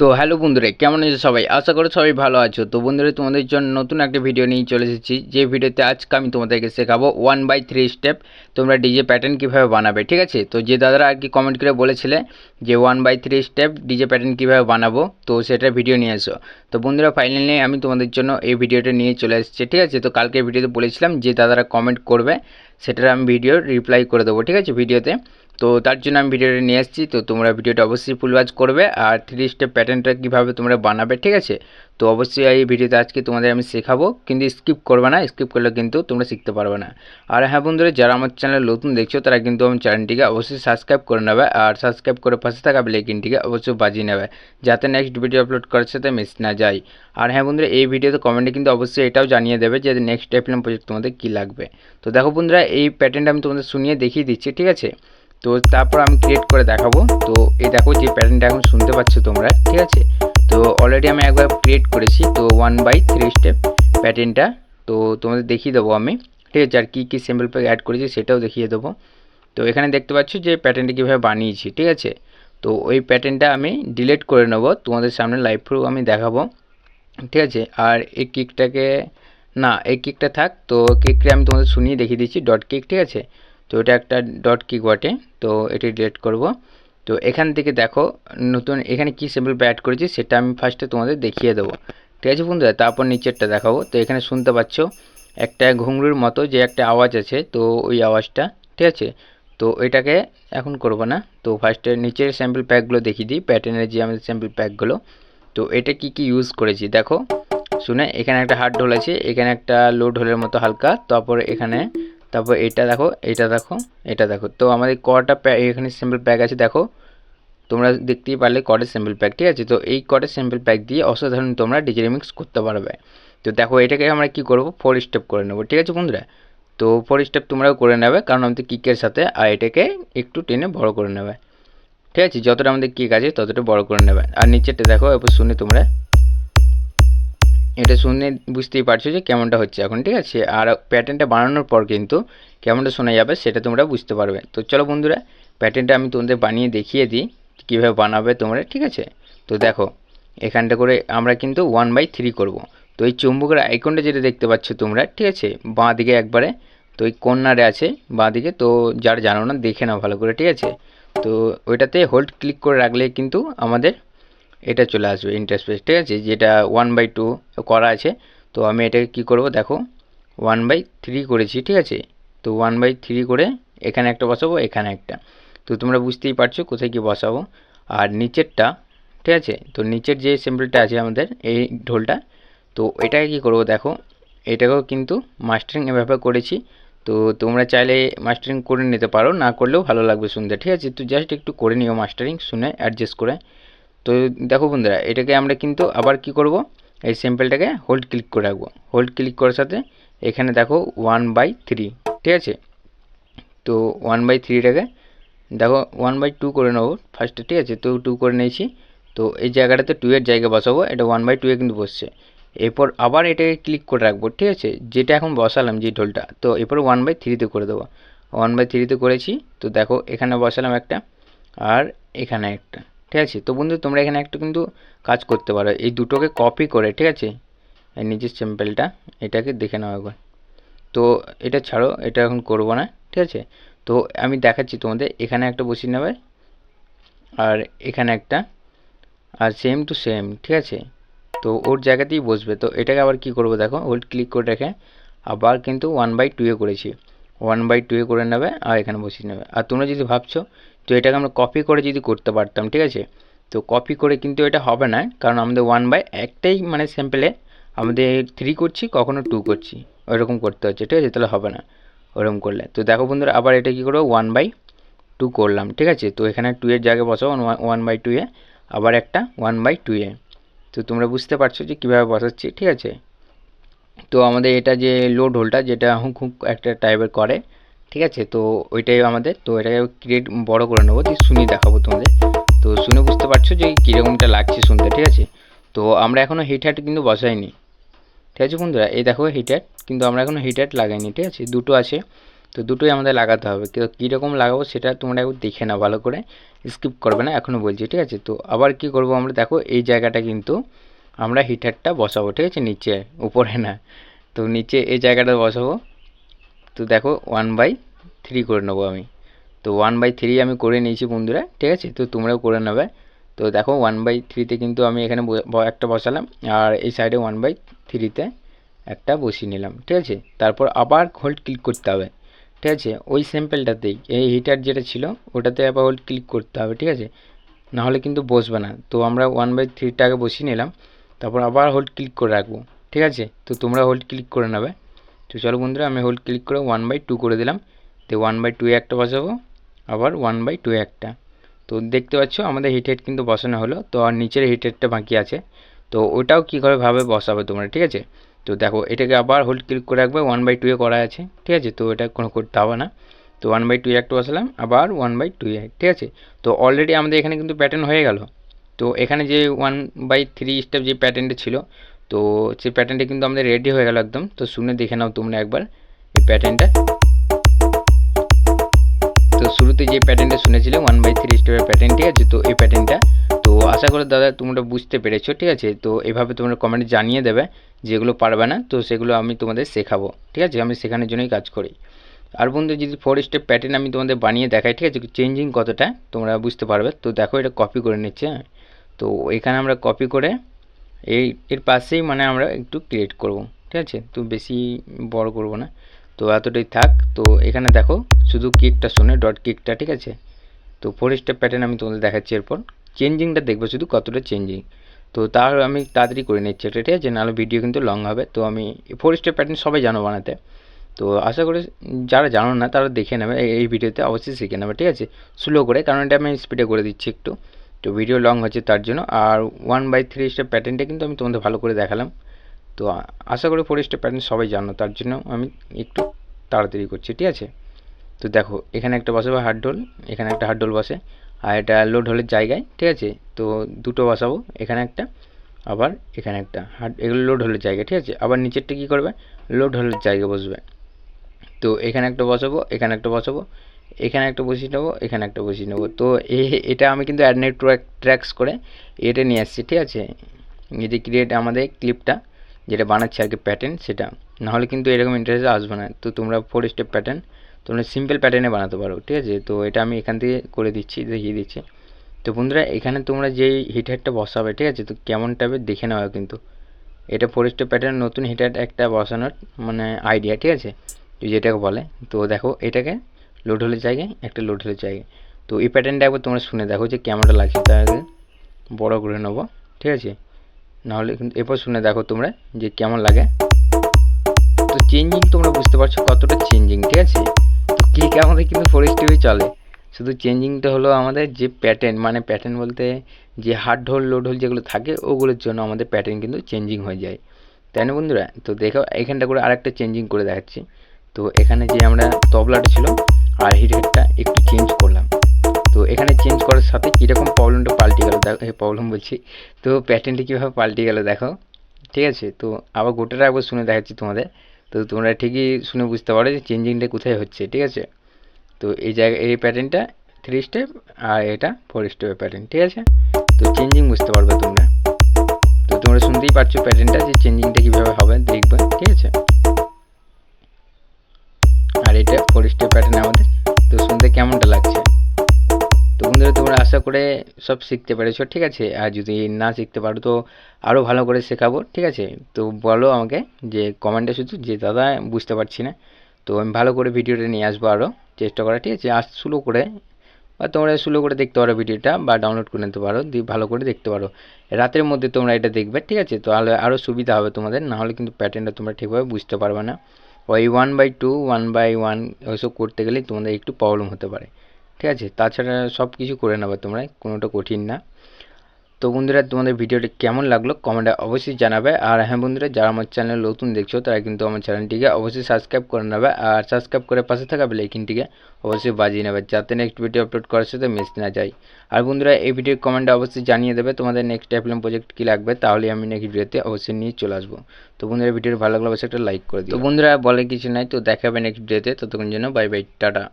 তো হ্যালো বন্ধুরা, কেমন আছো সবাই? আশা করি সবাই ভালো আছো। তো বন্ধুরা, তোমাদের জন্য নতুন একটা ভিডিও নিয়ে চলে এসেছি। যে ভিডিওতে আজকে আমি তোমাদেরকে শেখাবো ওয়ান বাই থ্রি স্টেপ তোমরা ডিজে প্যাটার্ন কীভাবে বানাবে, ঠিক আছে? তো যে দাদারা আর কি কমেন্ট করে বলেছিলে যে one by three step DJ pattern কীভাবে বানাবো, তো সেটা ভিডিও নিয়ে এসো। তো বন্ধুরা ফাইনালি আমি তোমাদের জন্য এই ভিডিওটা নিয়ে চলে এসেছি, ঠিক আছে? তো কালকে ভিডিওতে বলেছিলাম যে দাদারা কমেন্ট করবে, সেটার আমি ভিডিও রিপ্লাই করে দেবো, ঠিক আছে? ভিডিওতে তো তার জন্য আমি ভিডিওটা নিয়ে এসেছি তো তোমরা ভিডিওটা অবশ্যই ফুল ওয়াচ করবে আর থ্রি স্টেপ প্যাটার্নটা কীভাবে তোমরা বানাবে, ঠিক আছে? তো অবশ্যই এই ভিডিওতে আজকে তোমাদের আমি শেখাবো, কিন্তু স্কিপ করবে না স্কিপ করলে কিন্তু তোমরা শিখতে পারবে না। আর হ্যাঁ বন্ধুরা, যারা আমার চ্যানেল নতুন দেখছ, তারা কিন্তু আমার চ্যানেলটিকে অবশ্যই সাবস্ক্রাইব করে নেবে আর সাবস্ক্রাইব করে পাশে থাকা বেলাইকিনটিকে অবশ্যই বাজিয়ে নেবে, যাতে নেক্সট ভিডিও আপলোড করার সাথে মিস না যায়। আর হ্যাঁ বন্ধুরা, এই ভিডিওতে কমেন্টে কিন্তু অবশ্যই এটাও জানিয়ে দেবে যে নেক্সট এফিল্ম প্রজেক্ট তোমাদের কী লাগবে। তো দেখো বন্ধুরা, এই প্যাটার্নটা আমি তোমাদের শুনিয়ে দেখিয়ে দিচ্ছি, ঠিক আছে? তো তারপর আমি ক্রিয়েট করে দেখাবো। তো এই দেখো যে প্যাটার্নটা এখন শুনতে পাচ্ছ তোমরা, ঠিক আছে? তো অলরেডি আমি একবার ক্রিয়েট করেছি, তো ওয়ান বাই থ্রি স্টেপ প্যাটার্নটা তো তোমাদের দেখিয়ে দেবো আমি, ঠিক আছে? আর কী কী সিম্পল প্যাক অ্যাড করেছি সেটাও দেখিয়ে দেবো। তো এখানে দেখতে পাচ্ছ যে প্যাটার্নটা কীভাবে বানিয়েছি, ঠিক আছে? তো ওই প্যাটার্নটা আমি ডিলিট করে নেব, তোমাদের সামনে লাইভ প্রুফ আমি দেখাবো, ঠিক আছে? আর এই কিকটাকে না, এই কিকটা থাক, তো কিকটা আমি তোমাদের শুনিয়ে দেখিয়ে দিচ্ছি ডট কিক ঠিক আছে? তো এটা একটা ডট কিক বটে, তো এটি ডিলেট করব। তো এখান থেকে দেখো, নতুন এখানে কি সিম্পল অ্যাড করেছি সেটা আমি ফার্স্টে তোমাদের দেখিয়ে দেবো। ঠিক আছে বন্ধুরা, তারপর নিচেরটা দেখাবো। তো এখানে শুনতে পাচ্ছ, একটা ঘুংরুর মতো যে একটা আওয়াজ আছে, তো ওই আওয়াজটা, ঠিক আছে? তো এটাকে এখন করব না। তো ফার্স্টে নিচের স্যাম্পল প্যাকগুলো দেখিয়ে দিই প্যাটার্নের যে আমাদের স্যাম্পল প্যাকগুলো তো এটা কি কি ইউজ করেছি, দেখো। শুনে, এখানে একটা হার্ড ঢোল আছে, এখানে একটা লো ঢোলের মতো হালকা, তারপর এখানে তারপর এটা দেখো এটা দেখো এটা দেখো। তো আমাদের কটা এখানে স্যাম্পল প্যাক আছে, দেখো। তোমরা দেখতেই পারলে কটের স্যাম্পল প্যাক ঠিক আছে? তো এই কটের স্যাম্পল প্যাক দিয়ে অসাধারণ তোমরা ডিজে রিমিক্স করতে পারবে। তো দেখো, এটাকে আমরা কি করব? ফোর স্টেপ করে নেব, ঠিক আছে বন্ধুরা? তো ফোর স্টেপ তোমরাও করে নেবে, কারণ আমাদের কিকের সাথে, আর এটাকে একটু টেনে বড় করে নেবে। ঠিক আছে? যতটা আমাদের কিক আছে, ততটা বড় করে নেবে। আর নিচেরটা দেখো, এবার শুনে তোমরা। এটা শুনে বুঝতেই পারছ যে কেমনটা হচ্ছে এখন, ঠিক আছে? আর প্যাটার্নটা বানানোর পর কিন্তু কেমনটা শোনা যাবে সেটা তোমরা বুঝতে পারবে। তো চলো বন্ধুরা প্যাটার্নটা আমি তোমাদের বানিয়ে দেখিয়ে দিই কীভাবে বানাবে তোমরা, ঠিক আছে? তো দেখো, এখানটা করে আমরা কিন্তু ওয়ান বাই থ্রি করব। তো এই চুম্বকের আইকনটা যেটা দেখতে পাচ্ছ তোমরা, ঠিক আছে? বাঁ দিকে একবারে, তো ওই কর্নারে আছে বাঁ দিকে, তো যার জানো না, দেখে নাও ভালো করে, ঠিক আছে? তো ওইটাতে হোল্ড ক্লিক করে রাখলে কিন্তু আমাদের এটা চলে আসবে ইন্টারস্পেস ঠিক আছে? যেটা ওয়ান বাই টু করা আছে, তো আমি এটাকে কি করব দেখো ওয়ান বাই থ্রি করেছি, ঠিক আছে? তো ওয়ান বাই থ্রি করে এখানে একটা বসাবো, এখানে একটা। তো তোমরা বুঝতেই পারছ কোথায় কি বসাবো। আর নিচেরটা, ঠিক আছে? তো নিচের যে সিম্পলটা আছে আমাদের, এই ঢোলটা, তো এটাকে কি করব দেখো, এটাকেও কিন্তু মাস্টারিং এভাবে করেছি। তো তোমরা চাইলে মাস্টারিং করে নিতে পারো, না করলেও ভালো লাগবে শুনতে, ঠিক আছে? তো জাস্ট একটু করে নিও মাস্টারিং শুনে অ্যাডজাস্ট করে। তো দেখো বন্ধুরা, এটাকে আমরা কিন্তু আবার কি করব? এই স্যাম্পেলটাকে হোল্ড ক্লিক করে রাখব। হোল্ড ক্লিক করার সাথে এখানে দেখো ওয়ান বাই থ্রি ঠিক আছে? তো ওয়ান বাই থ্রিটাকে দেখো ওয়ান বাই টু করে নেব ফার্স্টে ঠিক আছে? তো টু করে নিয়েছি। তো এই জায়গাটাতে টু এর জায়গায় বসাবো, এটা ওয়ান বাই টু এ কিন্তু বসছে। এরপর আবার এটাকে ক্লিক করে রাখব, ঠিক আছে? যেটা এখন বসালাম যে ঢোলটা, তো এরপর ওয়ান বাই থ্রিতে করে দেবো। ওয়ান বাই থ্রিতে করেছি, তো দেখো এখানে বসালাম একটা, আর এখানে একটা। ঠিক আছে? তো বন্ধু, তোমরা এখানে একটু কিন্তু কাজ করতে পারো। এই দুটোকে কপি করে, ঠিক আছে? এই নিজের স্যাম্পেলটা এটাকে দেখে নাও একবার। তো এটা ছাড়ো, এটা এখন করব না, ঠিক আছে? তো আমি দেখাচ্ছি তোমাদের, এখানে একটা বসিয়ে নেবে, আর এখানে একটা, আর সেম টু সেম ঠিক আছে? তো ওর জায়গাতেই বসবে। তো এটাকে আবার কি করব দেখো? হোল্ড ক্লিক করে রেখে আবার কিন্তু ওয়ান বাই টু এ করেছি। ওয়ান বাই টু এ করে নেবে, আর এখানে বসিয়ে নেবে। আর তোমরা যদি ভাবছ তো এটাকে আমরা কপি করে যদি করতে পারতাম, ঠিক আছে? তো কপি করে কিন্তু এটা হবে না, কারণ আমাদের ওয়ান বাই একটাই মানে স্যাম্পেলে আমাদের থ্রি করছি, কখনো টু করছি। ওইরকম করতে হচ্ছে, ঠিক আছে? তাহলে হবে না, ওরকম করলে। তো দেখো বন্ধুরা, আবার এটা কী করব? ওয়ান বাই টু করলাম, ঠিক আছে? তো এখানে টু এর জায়গায় বসাবো ওয়ান বাই টু এ, আবার একটা ওয়ান বাই টু এ। তো তোমরা বুঝতে পারছ যে কীভাবে বসাচ্ছি, ঠিক আছে? তো আমাদের এটা যে লোড হোলটা যেটা হুক হুক একটা টাইপের করে ঠিক আছে? তো ওইটাই আমাদের। তো এটাকে ক্রিয়েট বড় করে নেব। দিয়ে শুনিয়ে দেখাবো তোমাদের। তো শুনে বুঝতে পারছ যে কীরকমটা লাগছে শুনতে, ঠিক আছে? তো আমরা এখনও হিট হ্যাট কিন্তু বসাইনি। ঠিক আছে বন্ধুরা? এই দেখো হিট হ্যাট কিন্তু আমরা এখনও হিট হ্যাট লাগাইনি, ঠিক আছে? দুটো আছে। তো দুটোই আমাদের লাগাতে হবে। তো কীরকম লাগাবো সেটা তোমরা একটু দেখে নাও ভালো করে। স্কিপ করবে না এখনও বলছি, ঠিক আছে? তো আবার কি করব আমরা? দেখো, এই জায়গাটা কিন্তু আমরা হিটারটা বসাবো, ঠিক আছে? নিচে, উপরে না। তো নিচে এই জায়গাটা বসাবো। তো দেখো ওয়ান বাই থ্রি করে নেব আমি। তো ওয়ান বাই থ্রি আমি করে নিয়েছি বন্ধুরা, ঠিক আছে? তো তোমরাও করে নেবে। তো দেখো ওয়ান বাই থ্রিতে কিন্তু আমি এখানে একটা বসালাম, আর এই সাইডে ওয়ান বাই থ্রিতে একটা বসিয়ে নিলাম, ঠিক আছে? তারপর আবার হোল্ড ক্লিক করতে হবে, ঠিক আছে? ওই স্যাম্পেলটাতেই এই হিটার যেটা ছিল, ওটাতে আবার হোল্ড ক্লিক করতে হবে, ঠিক আছে? নাহলে কিন্তু বসবে না। তো আমরা ওয়ান বাই থ্রিটাকে বসিয়ে নিলাম, তারপর আবার হোল্ড ক্লিক করে রাখব, ঠিক আছে? তো তোমরা হোল্ড ক্লিক করে নেবে। তো চলো বন্ধুরা, আমি হোল্ড ক্লিক করে ওয়ান বাই টু করে দিলাম। তো ওয়ান বাই টু একটা বসাবো, আবার ওয়ান বাই টু একটা। তো দেখতে পাচ্ছ, আমাদের হিট হেড কিন্তু বসানো হলো, তো আর নিচের হিট হেডটা বাকি আছে। তো ওটাও কী করে ভাবে বসাবে তোমরা, ঠিক আছে? তো দেখো, এটাকে আবার হোল্ড ক্লিক করে রাখবে ওয়ান বাই টুয়ে করা আছে, ঠিক আছে? তো এটা কোনো করতে হবে না। তো ওয়ান বাই টু একটা বসালাম, আবার ওয়ান বাই টু ঠিক আছে? তো অলরেডি আমাদের এখানে কিন্তু প্যাটার্ন হয়ে গেল। তো এখানে যে ওয়ান বাই থ্রি স্টেপ যে প্যাটার্নটা ছিল তো সেই প্যাটার্নটা কিন্তু আমাদের রেডি হয়ে গেল একদম, তো শুনে দেখে নাও তোমরা একবার এই প্যাটার্নটা তো শুরুতে যে প্যাটার্নটা শুনেছিলে ওয়ান বাই থ্রি স্টেপের প্যাটার্ন ঠিক আছে? তো এই প্যাটার্নটা তো আশা করি দাদা তোমরা বুঝতে পেরেছ, ঠিক আছে? তো এভাবে তোমরা কমেন্টে জানিয়ে দেবে যেগুলো পারবে না, তো সেগুলো আমি তোমাদের শেখাবো, ঠিক আছে? আমি শেখানোর জন্যই কাজ করি। আর বন্ধু, যদি ফোর স্টেপ প্যাটার্ন আমি তোমাদের বানিয়ে দেখাই, ঠিক আছে? চেঞ্জিং কতটা, তোমরা বুঝতে পারবে। তো দেখো এটা কপি করে নিচ্ছে হ্যাঁ? তো এখানে আমরা কপি করে এই, এর পাশেই মানে আমরা একটু ক্রিয়েট করব, ঠিক আছে? তো বেশি বড় করব না। তো এতটাই থাক, তো এখানে দেখো, শুধু কিকটা শুনে ডট কিকটা, ঠিক আছে? তো ফোর স্টেপ প্যাটার্ন আমি তোমাদের দেখাচ্ছি এরপর। চেঞ্জিংটা দেখবে শুধু কতটা চেঞ্জিং তো তার আমি তাড়াতাড়ি করে নিচ্ছি এটা, ঠিক আছে? নাহলে ভিডিও কিন্তু লং হবে। তো আমি ফোর স্টেপ প্যাটার্ন সবাই জানো বানাতে। তো আশা করি যারা জানো না, তারা দেখে নেবে। এই- এই ভিডিওতে অবশ্যই শিখে নেবে, ঠিক আছে? স্লো করে, কারণ এটা আমি স্পিডে করে দিচ্ছি একটু। তো ভিডিও লং হচ্ছে তার জন্য। আর ওয়ান বাই থ্রি স্টেপ প্যাটার্নটা কিন্তু আমি তোমাদের ভালো করে দেখালাম। তো আশা করি ফোর স্টেপ প্যাটার্ন সবাই জানো, তার জন্য আমি একটু তাড়াতাড়ি করছি, ঠিক আছে? তো দেখো, এখানে একটা বসাবো হার্ড হোল এখানে একটা হার্ড হোল বসে। আর এটা লোড হলের জায়গায়, ঠিক আছে? তো দুটো বসাবো, এখানে একটা, আবার এখানে একটা। হার্ড এগুলো লোড হলের জায়গা, ঠিক আছে? আবার নিচেরটা কী করবে? লোড হলের জায়গা বসবে। তো এখানে একটা বসাবো, এখানে একটা বসাবো। এখানে একটা বসিয়ে নেব, এখানে একটা বসিয়ে নেব। তো এটা আমি কিন্তু অ্যাড নেটওয়ার্ক ট্র্যাক্স করে এটা নিয়ে আসছি, ঠিক আছে? যে ক্রিয়েট আমাদের ক্লিপটা যেটা বানাচ্ছে আর কি প্যাটার্ন সেটা। নাহলে কিন্তু এরকম ইন্টারেস্ট আসবে না। তো তোমরা ফোর স্টেপ প্যাটার্ন তোমরা সিম্পল প্যাটার্নে বানাতে পারো, ঠিক আছে? তো এটা আমি এখান থেকে করে দিচ্ছি, দেখিয়ে দিচ্ছি। তো বন্ধুরা, এখানে তোমরা যেই হিটারটা বসাবে, ঠিক আছে? তো কেমন টাইপের দেখে নেওয়া কিন্তু। এটা ফোর স্টেপ প্যাটার্ন নতুন হিটার একটা বসানোর মানে আইডিয়া ঠিক আছে? যেটাকে বলে, তো দেখো এটাকে লোড হলে জায়গায়, একটা লোড হলে জায়গায়। তো এই প্যাটার্নটা একবার তোমরা শুনে দেখো যে কেমনটা লাগছে তার আগে। বড় করে নেব, ঠিক আছে? নাহলে কিন্তু এরপর শুনে দেখো তোমরা যে কেমন লাগে। তো চেঞ্জিং তোমরা বুঝতে পারছ কতটা চেঞ্জিং ঠিক আছে? তো কেক আমাদের কিন্তু ফরেস্টিভে চলে। শুধু চেঞ্জিংটা হলো আমাদের যে প্যাটার্ন মানে প্যাটার্ন বলতে যে হার্ড হোল লোড হোল যেগুলো থাকে, ওগুলোর জন্য আমাদের প্যাটার্ন কিন্তু চেঞ্জিং হয়ে যায়। তাই না বন্ধুরা? তো দেখো, এখানটা করে আরেকটা চেঞ্জিং করে দেখাচ্ছি। তো এখানে যে আমরা তবলাটা ছিল আর হিটহেডটা একটু চেঞ্জ করলাম। তো এখানে চেঞ্জ করার সাথে কীরকম প্রবলেমটা পাল্টে গেল দেখো প্রবলেম বলছি। তো প্যাটার্নটি কীভাবে পাল্টে গেল দেখো, ঠিক আছে? তো আবার গোটাটা একবার শুনে দেখাচ্ছি তোমাদের। তো তোমরা ঠিকই শুনে বুঝতে পারো যে চেঞ্জিংটা কোথায় হচ্ছে, ঠিক আছে? তো এই জায়গা, এই প্যাটার্নটা থ্রি স্টেপ আর এটা ফোর স্টেপের প্যাটার্ন ঠিক আছে? তো চেঞ্জিং বুঝতে পারবে তোমরা। তো তোমরা শুনতেই পারছ প্যাটার্নটা যে চেঞ্জিংটা কীভাবে হবে, দেখবে, ঠিক আছে? আর এটা ফোর স্টেপ প্যাটার্ন তো বন্ধুরা তোমরা আশা করে সব শিখতে পেরেছ, ঠিক আছে? আর যদি না শিখতে পারো তো আরও ভালো করে শেখাবো, ঠিক আছে? তো বলো আমাকে যে কমেন্টে শুধু, যে দাদা বুঝতে পারছি না। তো আমি ভালো করে ভিডিওটা নিয়ে আসব আরও চেষ্টা করা ঠিক আছে? আর স্লো করে, বা তোমরা স্লো করে দেখতে পারো ভিডিওটা, বা ডাউনলোড করে নিতে পারো, দিয়ে ভালো করে দেখতে পারো। রাতের মধ্যে তোমরা এটা দেখবে, ঠিক আছে? তাহলে আরও সুবিধা হবে তোমাদের নাহলে কিন্তু প্যাটার্নটা তোমরা ঠিকভাবে বুঝতে পারবে না। ওই one by two one by one ওইসব করতে গেলেই তোমাদের একটু প্রবলেম হতে পারে। ঠিক আছে? তাছাড়া সব কিছু করে নেবে তোমরা, কোনোটা কঠিন না। তো বন্ধুরা, তোমাদের ভিডিওটি কেমন লাগল কমেন্টে অবশ্যই জানাবে। আর হ্যাঁ বন্ধুরা, যারা আমার চ্যানেল নতুন দেখছ, তারা কিন্তু আমার চ্যানেলটিকে অবশ্যই সাবস্ক্রাইব করে নেবে। আর সাবস্ক্রাইব করে পাশে থাকা বেলাইকিনটিকে অবশ্যই বাজিয়ে নেবে, যাতে নেক্সট ভিডিও আপলোড করার সাথে মিস না যায় আর বন্ধুরা, এই ভিডিওর কমেন্টে অবশ্যই জানিয়ে দেবে তোমাদের নেক্সট অ্যাপ্লাম প্রজেক্ট কী লাগবে, তাহলে আমি নেক্সট ভিডিওতে অবশ্যই নিয়ে চলে আসব। তো বন্ধুরা, ভিডিওটি ভালো লাগলে অবশ্যই একটা লাইক করে দিও। তো বন্ধুরা বলে কিছু নাই, তো দেখাবে নেক্সট ভিডিওতে ততক্ষণ জন্য বাই বাই টাটা।